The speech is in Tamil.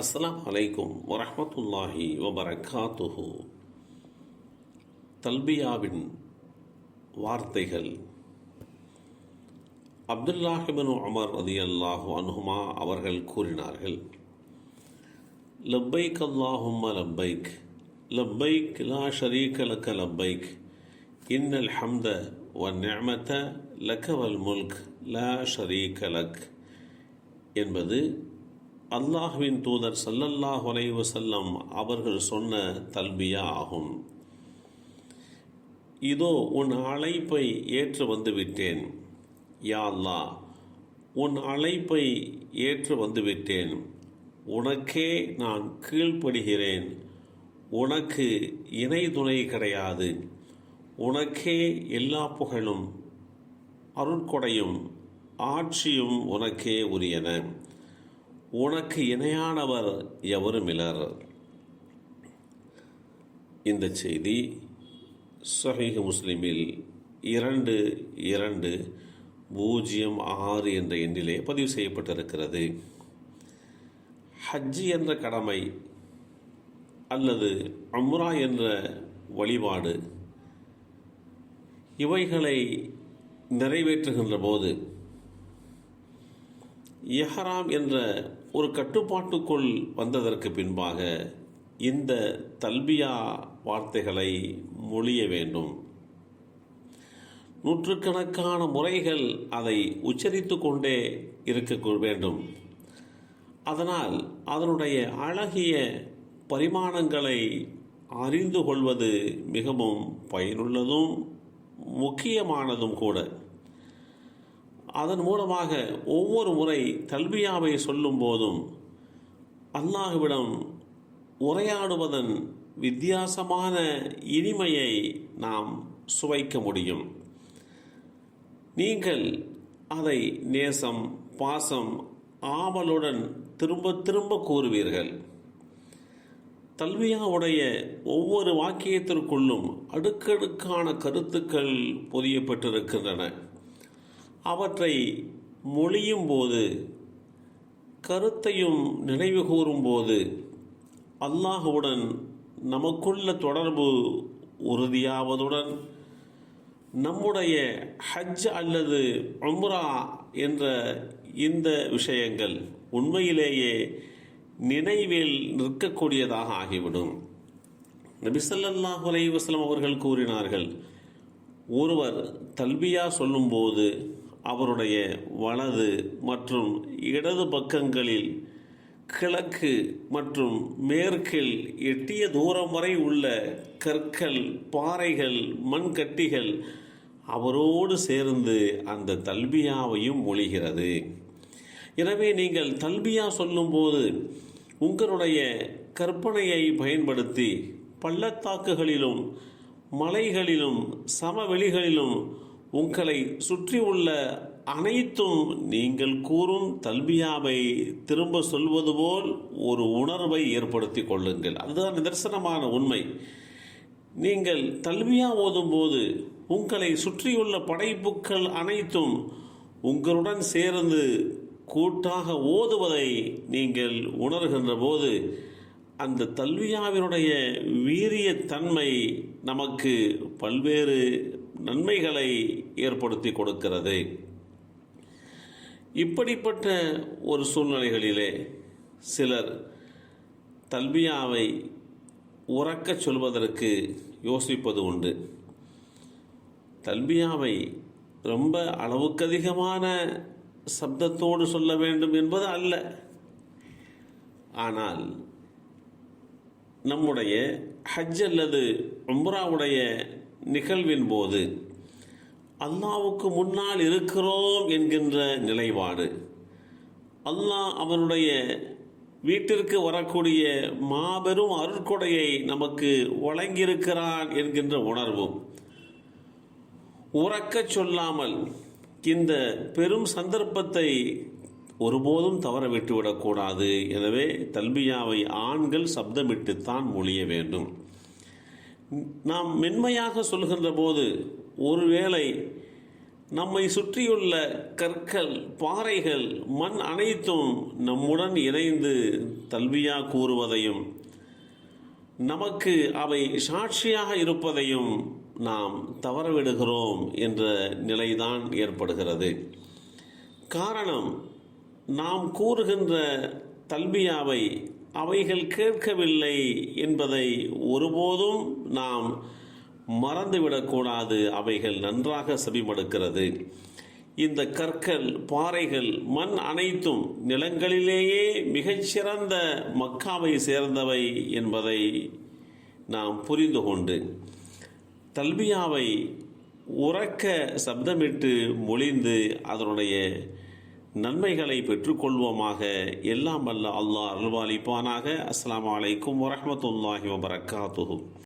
அஸ்லாம் அலைக்கும் வரமத்துல்லாஹி வபரகாத்துஹு. தல்பியாவின் வார்த்தைகள். அப்துல்லாஹிபின் உமர் ரதி அல்லாஹு அனுஹுமா அவர்கள் கூறினார்கள் லப்பைக் அல்லாஹும்ம லப்பைக் லப்பைக் லா ஷரீக லக்க லப்பைக் இன்னல் ஹம்த வ நிஅமத லக்க வல் முல்க் லா ஷரீக லக் என்பது அல்லாஹுவின் தூதர் சல்லல்லாஹ் அலைஹி செல்லம் அவர்கள் சொன்ன தல்பியா ஆகும். இதோ உன் அழைப்பை ஏற்று வந்துவிட்டேன். யா அல்லாஹ் உன் அழைப்பை ஏற்று வந்துவிட்டேன். உனக்கே நான் கீழ்ப்படுகிறேன். உனக்கு இணை துணை கிடையாது. உனக்கே எல்லா புகழும் அருட்கொடையும் ஆட்சியும் உனக்கே உரியன. உனக்கு இணையானவர் எவரும் இலர் இந்த செய்தி சஹீஹ் முஸ்லிமில் இரண்டு இரண்டு பூஜ்ஜியம் ஆறு என்ற எண்ணிலே பதிவு செய்யப்பட்டிருக்கிறது. ஹஜ்ஜி என்ற கடமை அல்லது அம்ரா என்ற வழிபாடு இவைகளை நிறைவேற்றுகின்ற போது எஹராம் என்ற ஒரு கட்டுப்பாட்டுக்குள் வந்ததற்கு பின்பாக இந்த தல்பியா வார்த்தைகளை மொழிய வேண்டும். நூற்றுக்கணக்கான முறைகள் அதை உச்சரித்து கொண்டே இருக்க வேண்டும். அதனால் அதனுடைய அழகிய பரிமாணங்களை அறிந்து கொள்வது மிகவும் பயனுள்ளதும் முக்கியமானதும் கூட. அதன் மூலமாக ஒவ்வொரு முறை தல்வியாவை சொல்லும் போதும் அல்லாஹுவிடம் உரையாடுவதன் வித்தியாசமான இனிமையை நாம் சுவைக்க முடியும். நீங்கள் அதை நேசம் பாசம் ஆவலுடன் திரும்ப திரும்ப கூறுவீர்கள். தல்வியாவுடைய ஒவ்வொரு வாக்கியத்திற்குள்ளும் அடுக்கடுக்கான கருத்துக்கள் பொதியப்பட்டிருக்கின்றன. அவற்றை மொழியும் போது கருத்தையும் நினைவு கூறும்போது அல்லாஹுவுடன் நமக்குள்ள தொடர்பு உறுதியாவதுடன் நம்முடைய ஹஜ் அல்லது உம்ரா என்ற இந்த விஷயங்கள் உண்மையிலேயே நினைவில் நிற்கக்கூடியதாக ஆகிவிடும். நபிசல்லாஹ் அலைவாஸ்லம் அவர்கள் கூறினார்கள் ஒருவர் தல்பியா சொல்லும்போது அவருடைய வலது மற்றும் இடது பக்கங்களில் கிழக்கு மற்றும் மேற்கில் எட்டிய தூரம் வரை உள்ள கற்கள் பாறைகள் மண்கட்டிகள் அவரோடு சேர்ந்து அந்த தல்பியாவையும் மொழிகிறது எனவே நீங்கள் தல்பியா சொல்லும்போது உங்களுடைய கற்பனையை பயன்படுத்தி பள்ளத்தாக்குகளிலும் மலைகளிலும் சமவெளிகளிலும் உங்களை சுற்றி உள்ள அனைத்தும் நீங்கள் கூறும் தல்பியாவை திரும்ப சொல்வது போல் ஒரு உணர்வை ஏற்படுத்தி கொள்ளுங்கள். அதுதான் நிதர்சனமான உண்மை. நீங்கள் தல்வியா ஓதும்போது உங்களை சுற்றியுள்ள படைப்புக்கள் அனைத்தும் உங்களுடன் சேர்ந்து கூட்டாக ஓதுவதை நீங்கள் உணர்கின்ற போது அந்த தல்வியாவினுடைய வீரிய தன்மை நமக்கு பல்வேறு நன்மைகளை ஏற்படுத்தி கொடுக்கிறது. இப்படிப்பட்ட ஒரு சூழ்நிலைகளிலே சிலர் தல்பியாவை உறக்கச் சொல்வதற்கு யோசிப்பது உண்டு. தல்பியாவை ரொம்ப அளவுக்கு அதிகமான சப்தத்தோடு சொல்ல வேண்டும் என்பது அல்ல. ஆனால் நம்முடைய ஹஜ் அல்லது உம்ராவுடைய நிகழ்வின் போது அல்லாவுக்கு முன்னால் இருக்கிறோம் என்கின்ற நிலைப்பாடு. அல்லாஹ் அவனுடைய வீட்டிற்கு வரக்கூடிய மாபெரும் அருட்கொடையை நமக்கு வழங்கியிருக்கிறான் என்கின்ற உணர்வும். உறக்கச் சொல்லாமல் இந்த பெரும் சந்தர்ப்பத்தை ஒருபோதும் தவற விட்டுவிடக்கூடாது எனவே தல்பியாவை ஆண்கள் சப்தமிட்டுத்தான் மொழிய வேண்டும். நாம் மென்மையாக சொல்கின்ற போது ஒருவேளை நம்மை சுற்றியுள்ள கற்கள் பாறைகள் மண் அனைத்தும் நம்முடன் இணைந்து தல்வியா கூறுவதையும் நமக்கு அவை சாட்சியாக இருப்பதையும் நாம் தவறவிடுகிறோம் என்ற நிலைதான் ஏற்படுகிறது. காரணம் நாம் கூறுகின்ற தல்பியாவை அவைகள் கேட்கவில்லை என்பதை ஒருபோதும் நாம் மறந்துவிடக்கூடாது. அவைகள் நன்றாக செவிமடுக்கிறது. இந்த கற்கள் பாறைகள் மண் அனைத்தும் நிலங்களிலேயே மிகச்சிறந்த மக்காவை சேர்ந்தவை என்பதை நாம் புரிந்து கொண்டு தல்பியாவை உறக்க சப்தமிட்டு மொழிந்து அதனுடைய நன்மைகளை பெற்றுக்கொள்வோமாக. எல்லாம் வல்ல அல்லாஹ் அருள்வாளிப்பானாக. அஸ்லாம் அலைக்கும் வரமத்துல்லாஹி வபரகாத்துஹு